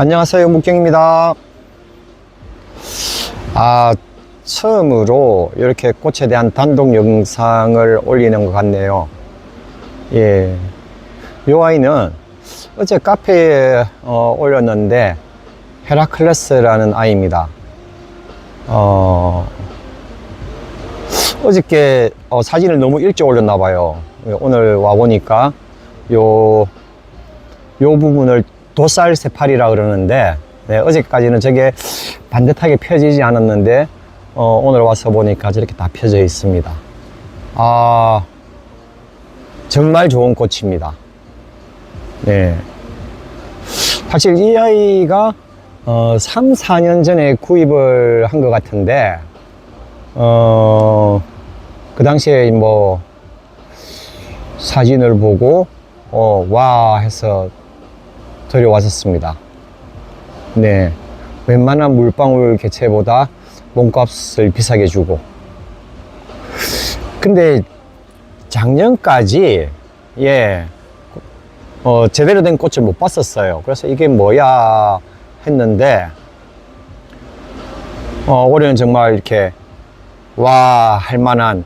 안녕하세요 묵경입니다. 아 처음으로 이렇게 꽃에 대한 단독 영상을 올리는 것 같네요. 예, 요 아이는 어제 카페에 어, 올렸는데 헤라클레스라는 아이입니다. 어, 어저께 어, 사진을 너무 일찍 올렸나 봐요. 오늘 와 보니까 요, 요 부분을 도살 세팔이라 그러는데 네, 어제까지는 저게 반듯하게 펴지지 않았는데 어, 오늘 와서 보니까 저렇게 다 펴져 있습니다. 아 정말 좋은 꽃입니다. 네. 사실 이 아이가 어, 3, 4년 전에 구입을 한 것 같은데 어, 그 당시에 뭐 사진을 보고 어, 와 해서 들여왔었습니다. 네. 웬만한 물방울 개체보다 몸값을 비싸게 주고. 근데 작년까지, 예, 어, 제대로 된 꽃을 못 봤었어요. 그래서 이게 뭐야 했는데, 어, 올해는 정말 이렇게, 와, 할 만한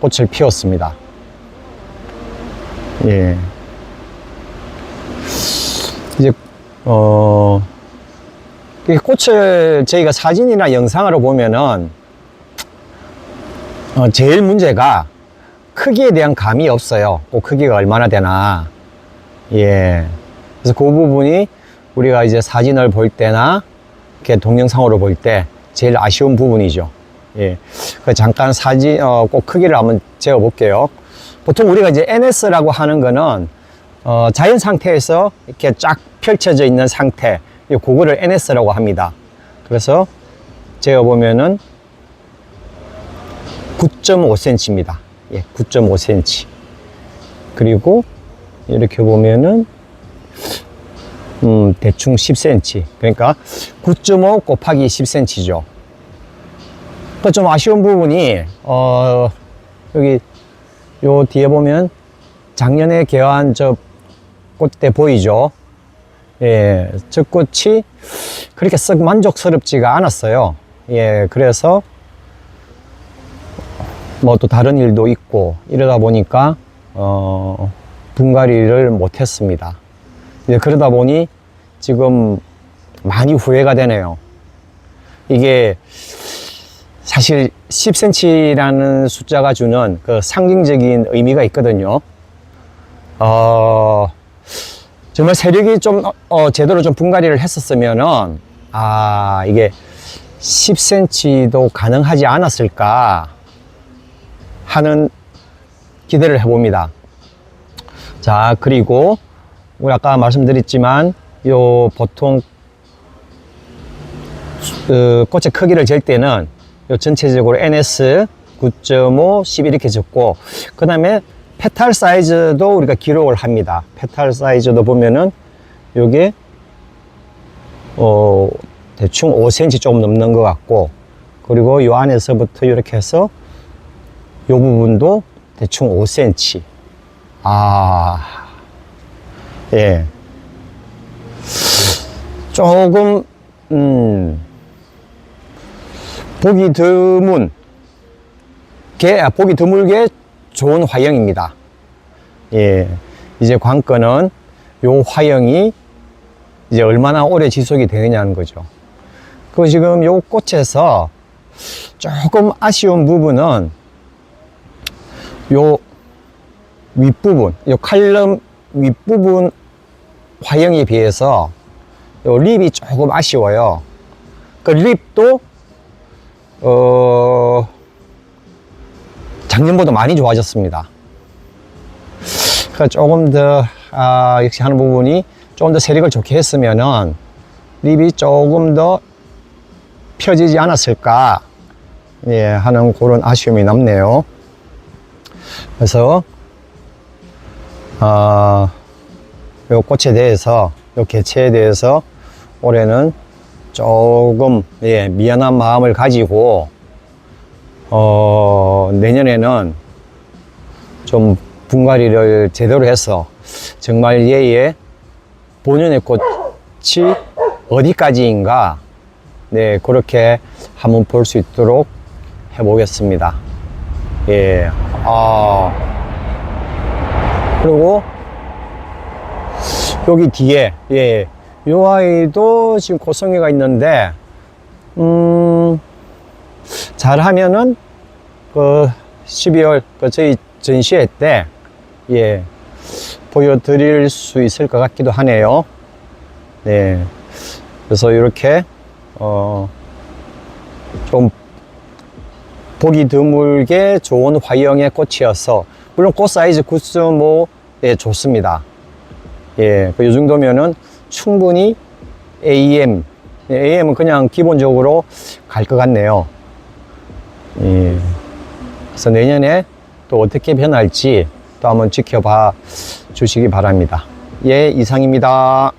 꽃을 피웠습니다. 예. 이제 어이 꽃을 저희가 사진이나 영상으로 보면은 어, 제일 문제가 크기에 대한 감이 없어요. 꽃 크기가 얼마나 되나. 예. 그래서 그 부분이 우리가 이제 사진을 볼 때나 이렇게 동영상으로 볼 때 제일 아쉬운 부분이죠. 예. 그 잠깐 사진 어, 꽃 크기를 한번 재어 볼게요. 보통 우리가 이제 NS라고 하는 거는 어, 자연 상태에서 이렇게 쫙 펼쳐져 있는 상태, 이 그거를 NS라고 합니다. 그래서 제가 보면은 9.5cm입니다. 예, 9.5cm. 그리고 이렇게 보면은 음, 대충 10cm. 그러니까 9.5 곱하기 10cm죠. 그 좀 아쉬운 부분이 어, 여기 요 뒤에 보면 작년에 개화한 저 꽃대 보이죠? 예, 저 꽃이 그렇게 썩 만족스럽지가 않았어요. 예, 그래서 뭐 또 다른 일도 있고 이러다 보니까 어, 분갈이를 못 했습니다. 이제 그러다 보니 지금 많이 후회가 되네요. 이게 사실 10cm라는 숫자가 주는 그 상징적인 의미가 있거든요. 어, 정말 세력이 좀, 어, 제대로 좀 분갈이를 했었으면은, 아, 이게 10cm도 가능하지 않았을까 하는 기대를 해봅니다. 자, 그리고, 우리 아까 말씀드렸지만, 요 보통, 그 꽃의 크기를 잴 때는 요 전체적으로 NS 9.5, 10 이렇게 적고, 그 다음에 페탈 사이즈도 우리가 기록을 합니다. 페탈 사이즈도 보면은 요게 어 대충 5cm 조금 넘는 것 같고 그리고 요 안에서부터 이렇게 해서 요 부분도 대충 5cm. 아, 예. 조금, 음, 보기 드문, 게, 아, 보기 드물게 좋은 화형입니다. 예. 이제 관건은 요 화형이 이제 얼마나 오래 지속이 되느냐는 거죠. 그 지금 요 꽃에서 조금 아쉬운 부분은 요 윗부분, 요 칼럼 윗부분 화형에 비해서 요 립이 조금 아쉬워요. 그 립도 어 작년보다 많이 좋아졌습니다. 그 조금 더 아, 역시 하는 부분이 조금 더 세력을 좋게 했으면은 립이 조금 더 펴지지 않았을까 예, 하는 그런 아쉬움이 남네요. 그래서 아, 요 꽃에 대해서 요 개체에 대해서 올해는 조금 예, 미안한 마음을 가지고 어, 내년에는 좀 분갈이를 제대로 해서 정말 얘의 본연의 꽃이 어디까지인가 네 그렇게 한번 볼 수 있도록 해보겠습니다. 예, 아 그리고 여기 뒤에 예, 요 아이도 지금 고성이가 있는데 음 잘하면은 그 12월 그 저희 전시회 때 예, 보여드릴 수 있을 것 같기도 하네요. 네. 그래서 이렇게, 어, 좀 보기 드물게 좋은 화형의 꽃이어서, 물론 꽃 사이즈 구스 뭐, 예, 좋습니다. 예, 그 이 정도면은 충분히 AM, 예, AM은 그냥 기본적으로 갈 것 같네요. 예. 그래서 내년에 또 어떻게 변할지 또 한번 지켜봐 주시기 바랍니다. 예, 이상입니다.